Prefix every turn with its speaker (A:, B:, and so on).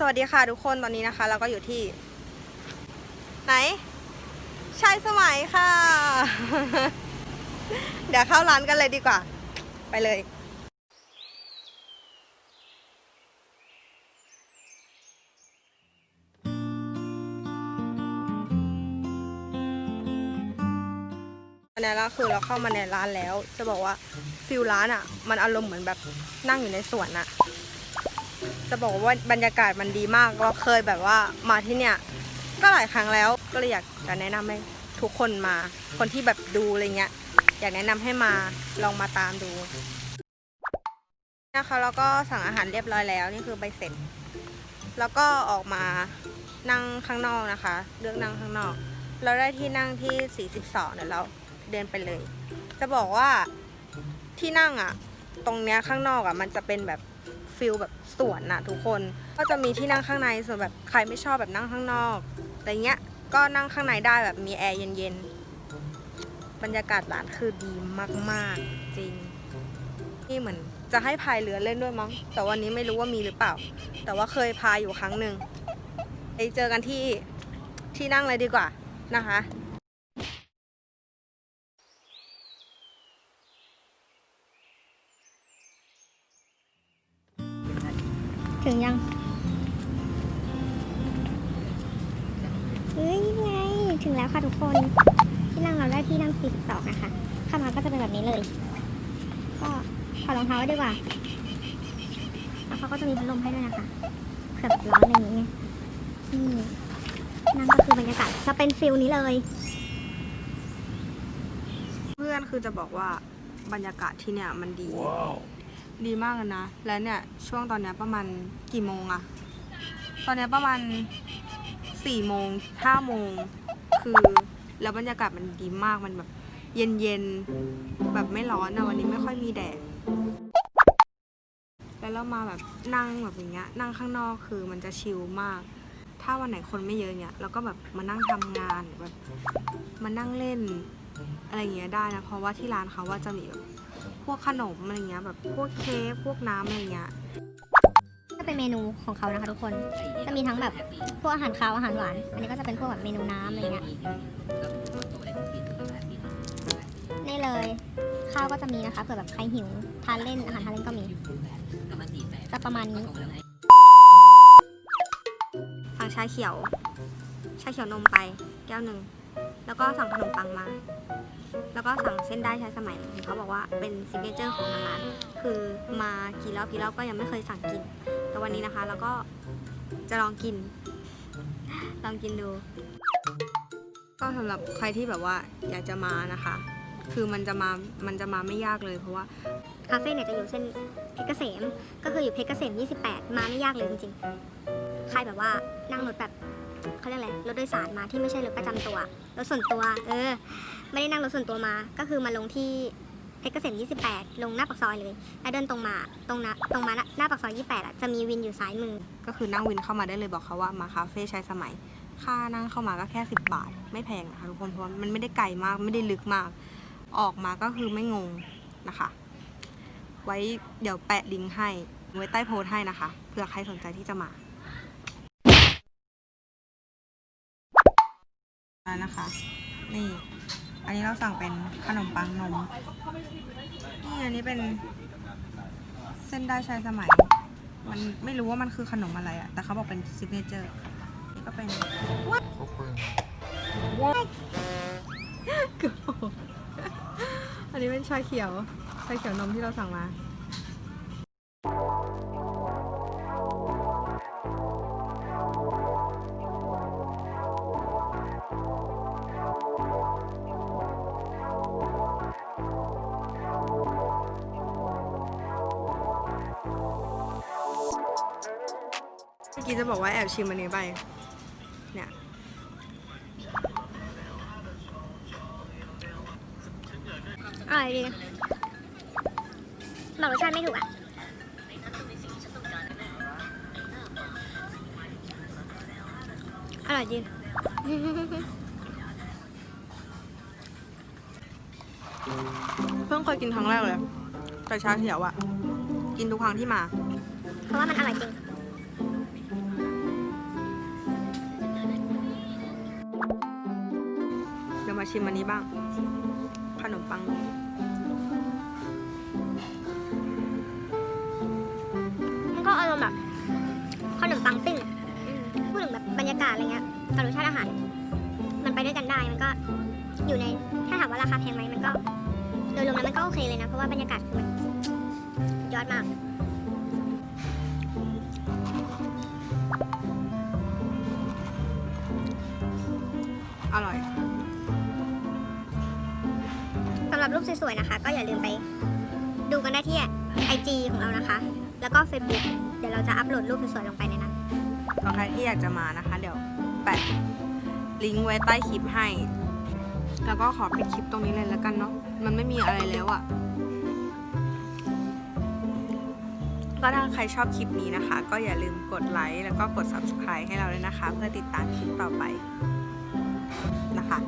A: สวัสดีค่ะทุกคนตอนนี้นะคะ เราก็อยู่ที่ ไหนชายสมัยค่ะ เดี๋ยวเข้าร้านกันเลยดีกว่า ไปเลยอันนี้เราคือเราเข้ามาในร้านแล้ว จะบอกว่าฟิลร้านอะ มันอารมณ์เหมือนแบบนั่งอยู่ในสวนอะ จะบอกว่าบรรยากาศมันดีมาก เราเคยแบบว่ามาที่เนี่ย ก็หลายครั้งแล้วก็เลยอยากจะแนะนำให้ทุกคนมา คนที่แบบดูอะไรเงี้ย อยากแนะนำให้มาลองมาตามดูนะคะแล้วก็สั่งอาหารเรียบร้อยแล้วนี่คือใบเสร็จ แล้วก็ออกมานั่งข้างนอกนะคะ เลือกนั่งข้างนอก เราได้ที่นั่งที่ 42เดี๋ยวเราเดินไปเลย จะบอกว่าที่นั่งอะตรงเนี้ยข้างนอกอะ มันจะเป็นแบบ ฟิลแบบสวนน่ะทุกคน ก็จะมีที่นั่งข้างในส่วนแบบใครไม่ชอบแบบนั่งข้างนอกแต่เงี้ยก็นั่งข้างในได้แบบมีแอร์เย็นๆบรรยากาศร้านคือดีมากๆจริง นี่เหมือนจะให้พายเรือเล่นด้วยมั้ง แต่วันนี้ไม่รู้ว่ามีหรือเปล่า แต่ว่าเคยพายอยู่ครั้งหนึ่งไปเจอกันที่ที่นั่งเลยดีกว่านะคะ
B: ถึงยังเฮ้ยไง ถึงแล้วค่ะทุกคน ที่นั่งเราได้ที่นั่ง42นะคะ เข้ามาก็จะเป็นแบบนี้เลย ก็ถอดรองเท้าไว้ดีกว่า แล้วเขาก็จะมีพัดลมให้ด้วยนะคะเผื่อแบบร้อนอะไรอย่างเงี้ยนี่นั่นก็คือบรรยากาศจะเป็นฟิลนี้เลย
A: เพื่อนคือจะบอกว่าบรรยากาศที่เนี่ยมันดี ดีมากเลยนะ แล้วเนี่ยช่วงตอนเนี้ยประมาณกี่โมงอะตอนเนี้ยประมาณสี่โมงห้าโมงคือแล้วบรรยากาศมันดีมากมันแบบเย็นเย็นแบบไม่ร้อนอะวันนี้ไม่ค่อยมีแดดแล้วเรามาแบบนั่งแบบอย่างเงี้ยนั่งข้างนอกคือมันจะชิลมาก ถ้าวันไหนคนไม่เยอะเนี่ยเราก็แบบมานั่งทำงานแบบมานั่งเล่นอะไรอย่างเงี้ยได้นะเพราะว่าที่ร้านเขาว่าจะมีแบบ พวกขนมอะไรเงี้ยแบบพวกเค้กพวกน้ำอะไรเงี้ย
B: ก็เป็นเมนูของเขานะคะทุกคนจะมีทั้งแบบพวกอาหารคาวอาหารหวาน อันนี้ก็จะเป็นพวกแบบเมนูน้ำอะไรเงี้ยนี่เลยข้าวก็จะมีนะคะเผื่อแบบใครหิวทานเล่นอาหารทานเล่นก็มีจะประมาณนี้
A: สั่งชาเขียว ชาเขียวนมไปแก้วหนึ่ง แล้วก็สั่งขนมปังมา แล้วก็สั่งเส้นได้ชาสมัยเห็นเขาบอกว่าเป็นซิกเนเจอร์ของทางร้าน คือมากี่รอบกี่รอบก็ยังไม่เคยสั่งกิน แต่วันนี้นะคะแล้วก็จะลองกิน ลองกินดู ก็สำหรับใครที่แบบว่าอยากจะมานะคะ คือมันจะมา มันจะมาไม่ยากเลยเพราะว่า
B: คาเฟ่เนี่ยจะอยู่เส้นเพชรเกษม ก็คืออยู่เพชรเกษม 28 มาไม่ยากเลยจริงๆ ใครแบบว่านั่งรถแบบเขาเรียกอะไร รถโดยสารมาที่ไม่ใช่รถประจำตัว รถส่วนตัว เออ ไม่ได้นั่งรถส่วนตัวมา ก็คือมาลงที่เพชรเกษม 28 ลงหน้าปากซอยเลย แล้วเดินตรงมา ตรงนะตรงมาหน้าปากซอย 28อะ จะมีวินอยู่ซ้ายมือ
A: ก็คือนั่งวินเข้ามาได้เลยบอกเขาว่ามาคาเฟ่ใช้สมัย ค่านั่งเข้ามาก็แค่ 10 บาท ไม่แพงนะคะทุกคน เพราะมันไม่ได้ไกลมาก ไม่ได้ลึกมาก ออกมาก็คือไม่งงนะคะ ไว้เดี๋ยวแปะลิงก์ให้ ไว้ใต้โพสต์ให้นะคะ เผื่อใครสนใจที่จะมาแล้ว นะคะ นี่ อันนี้เราสั่งเป็นขนมปังนม นี่อันนี้เป็นเส้นได้ชายสมัย มันไม่รู้ว่ามันคือขนมอะไรอะแต่เขาบอกเป็นซิกเนเจอร์ นี่ก็เป็นอันนี้เป็นชาเขียว ชาเขียวนมที่เราสั่งมา กี้จะบอกว่าแอบชิมอันนี้ไป เนี่ย
B: อร่อยดีบอกรสชาติไม่ถูกอะ อร่อยจริง
A: เพิ่งเคยกินครั้งแรกเลย แต่ชาเขียวอะกินทุกครั้งที่มา
B: เพราะว่ามันอร่อยจริง
A: ชิมอันนี้บ้าง ขนมปังมั
B: นก็อารมณ์แบบขนมปังปิ้งพูดถึงแบบบรรยากาศอะไรเงี้ยกับรสชาติอาหาร มันไปด้วยกันได้มันก็อยู่ในถ้าถามว่าราคาแพงไหมมันก็โดยรวมแล้วมันก็โอเคเลยนะ เพราะว่าบรรยากาศมันสุดยอดมากับรูปสวยๆนะคะ ก็อย่าลืมไปดูกันได้ที่ IG ของเรานะคะ แล้วก็ Facebook เดี๋ยวเราจะอัปโหลดรูปสวยๆลงไปในนั้น
A: ก็ใครที่อยากจะมานะคะ เดี๋ยวแปะลิงก์ไว้ใต้คลิปให้ แล้วก็ขอปิดคลิปตรงนี้เลยแล้วกันเนาะมันไม่มีอะไรแล้วอะ่ะก็ถ้าใครชอบคลิปนี้นะคะ ก็อย่าลืมกดไลค์แล้วก็กด subscribe ให้เราด้วยนะคะ เพื่อติดตามคลิปต่อไปนะคะ